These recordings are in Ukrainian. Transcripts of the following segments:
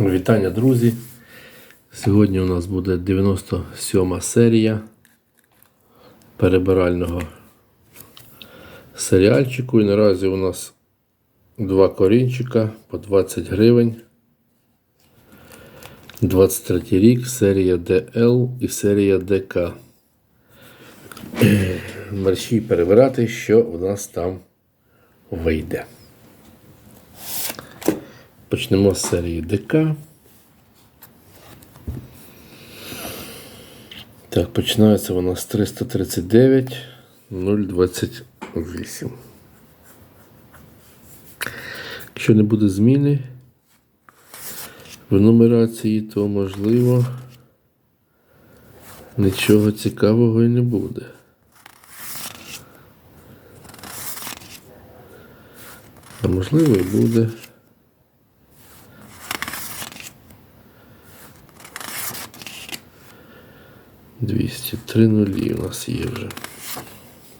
Вітання, друзі! Сьогодні у нас буде 97 серія перебирального серіальчику. І наразі у нас два корінчика по 20 гривень. 23 рік, серія DL і серія ДК. Мерщій перебирати, що в нас там вийде. Почнемо з серії ДК. Так, починається вона з 339 028. Якщо не буде зміни в нумерації, то можливо нічого цікавого і не буде. А можливо і буде. Двісті три нулі у нас є вже.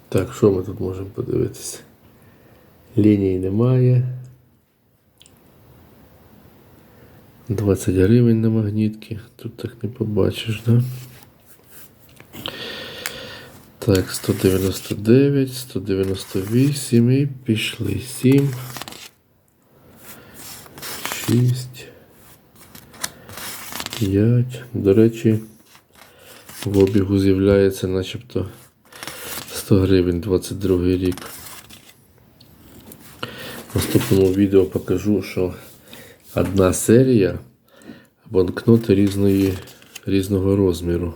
Так, що ми тут можемо подивитися? Ліній немає. 20 гривень на магнітки. Тут так не побачиш, да? Так, 199, 198 і пішли. 7. 6. 5. До речі, в обігу з'являється начебто 100 гривень 22 рік. В наступному відео покажу, що одна серія банкноти різної, різного розміру.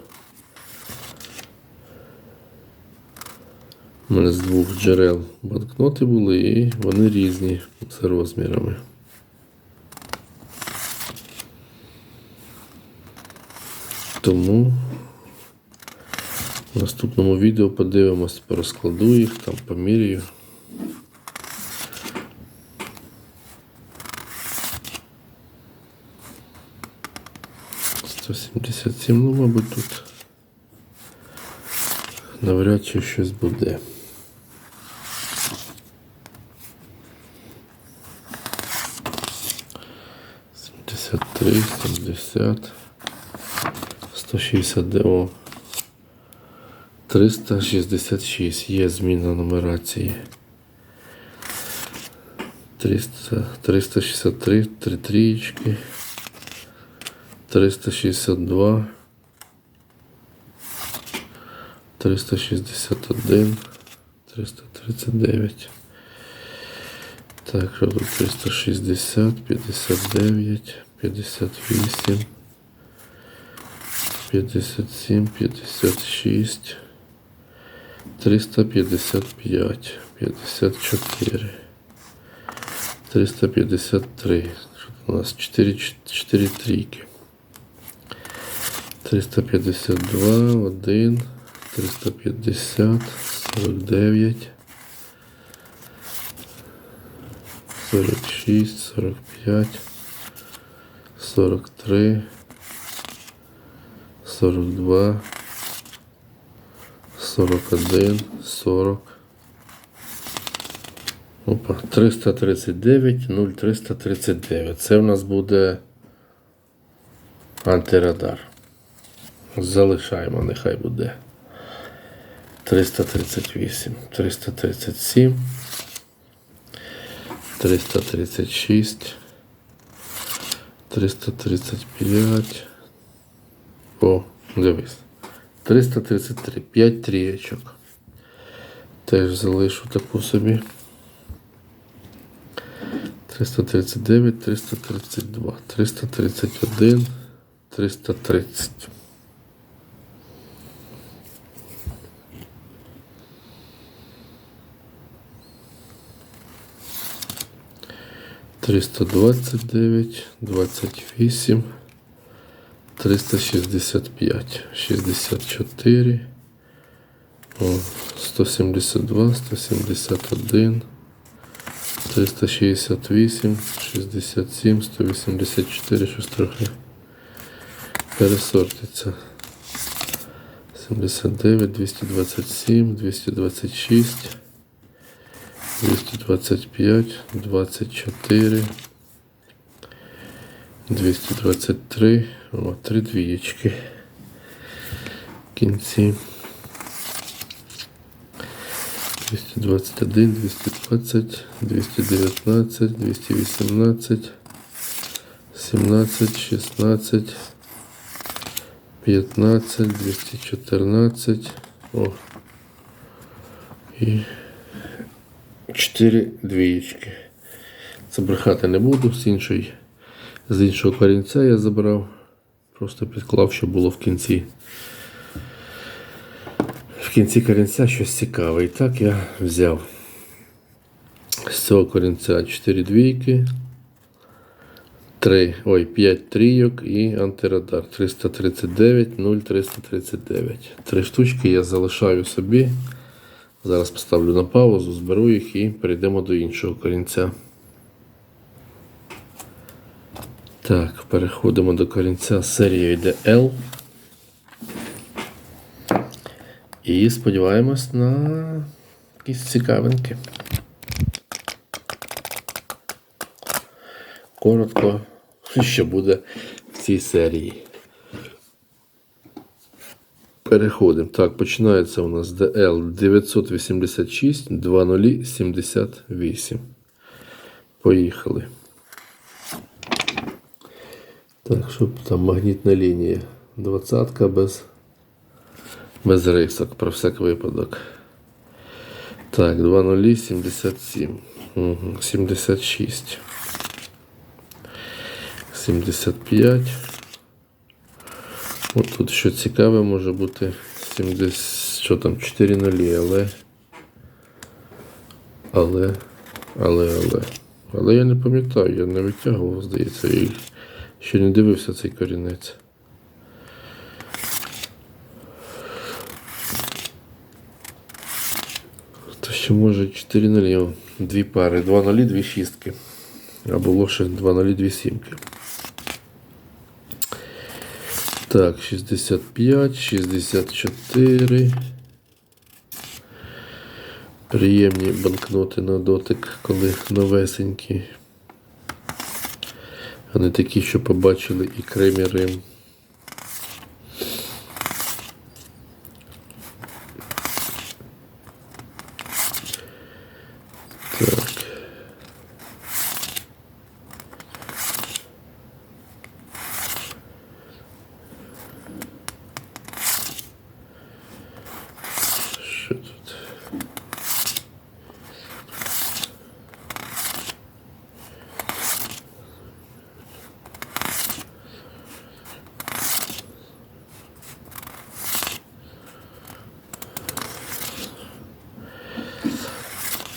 У мене з двох джерел банкноти були і вони різні за розмірами. Тому наступному відео подивимось, порозкладу їх, там поміряю. Сто сімдесят сім, ну, мабуть, тут навряд чи щось буде. Сімдесят три, сімдесят, сто шістдесят. 366 є зміна нумерації. 300, 363, 3 трієчки. 362. 361. 339. Так, тут 360, 59, 58. 57, 56, 355, 54, 353. Що тут у нас 4, 4 трійки. 352, 1, 350, 49, 46, 45, 43, 42, 41, 40. Опа, 339, 0339. Це в нас буде антирадар. Залишаємо, нехай буде. 338, 337, 336, 335. О, дивись. 333, 5 трієчок. Теж залишу таку собі. 339, 332, 331, 330. Триста двадцять дев'ять, двадцять вісім. 365, 64, о, 172, 171, 368, 67, 184, щось трохи пересортиться. 79, 227, 226, 225, 24, 223. О, три двієчки. В кінці. 221, 220, 219, 218, 17, 16, 15, 214. О. І 4 двієчки. Це брехати не буду, з іншої, з іншого корінця я забрав. Просто підклав, що було в кінці. В кінці корінця щось цікаве. І так я взяв з цього корінця 4 двійки, 3, ой, 5 трійок і антирадар 339, 0, 339. Три штучки я залишаю собі. Зараз поставлю на паузу, зберу їх і перейдемо до іншого корінця. Так, переходимо до корінця. Серія йде L. І сподіваємось на якісь цікавинки. Коротко, що буде в цій серії. Переходимо. Так, починається у нас DL 986 2078. Поїхали. Так, щоб там магнітна лінія. Двадцятка без, без рисок, про всяк випадок. Так, 2077. Угу. 76. 75. От тут що цікаве може бути 70, що там 4 нулі, але. Але. Але, але. Але я не пам'ятаю, я не витягував, здається, я ще не дивився цей корінець. То ще може 4 нулі, дві пари, 2 нулі, дві шістки. А було ще 2 нулі, дві сімки. Так, 65, 64. Приємні банкноти на дотик, коли новесенькі. А не такі, що побачили і Крим, і Рим. Так. Що тут?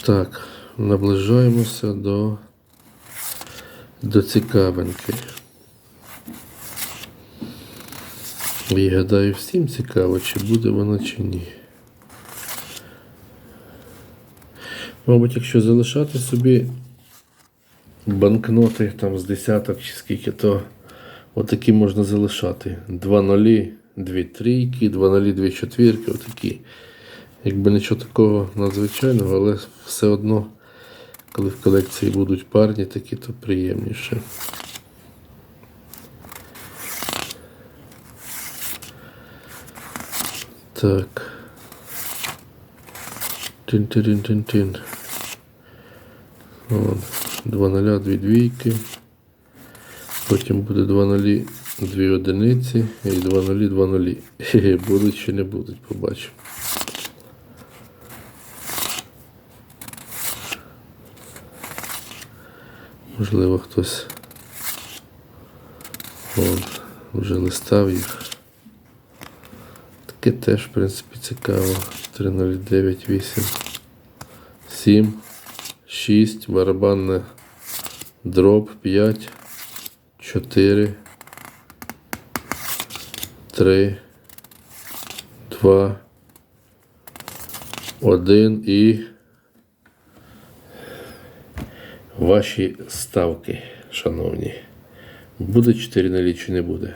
Так, наближаємося до, до цікавинки. І гадаю, всім цікаво, чи буде вона, чи ні. Мабуть, якщо залишати собі банкноти там з десяток чи скільки, то отакі можна залишати. Два нулі, дві трійки, два нулі, дві четвірки, отакі. Якби нічого такого надзвичайного, але все одно, коли в колекції будуть парні такі, то приємніше. Так. Тин-тин-тин-тин. Вон, Два ноля, дві двійки. Потім буде два нулі, дві одиниці і два нулі, два нулі. Будуть чи не будуть, побачимо. Можливо, хтось вон, вже листав їх. Таке теж, в принципі, цікаво. 309, 8, 7, 6, барабанна дроб, 5, 4, 3, 2, 1 і ваші ставки, шановні. Буде 4 нулі чи не буде?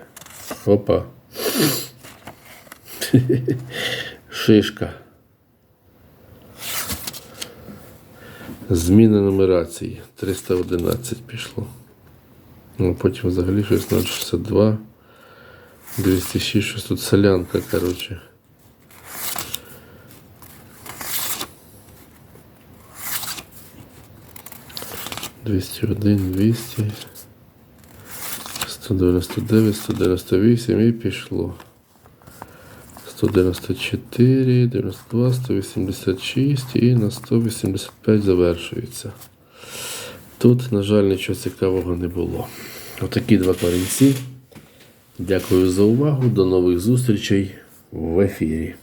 Опа. Шишка. Зміна нумерації. 311 пішло. Ну, потім взагалі щось 062. 206, щось тут солянка, коротше. Двісті один, двісті, сто дев'яносто дев'ять, сто дев'яносто вісім і пішло. 194, 92, 186 і на 185 завершується. Тут, на жаль, нічого цікавого не було. Отакі два корінці. Дякую за увагу. До нових зустрічей в ефірі.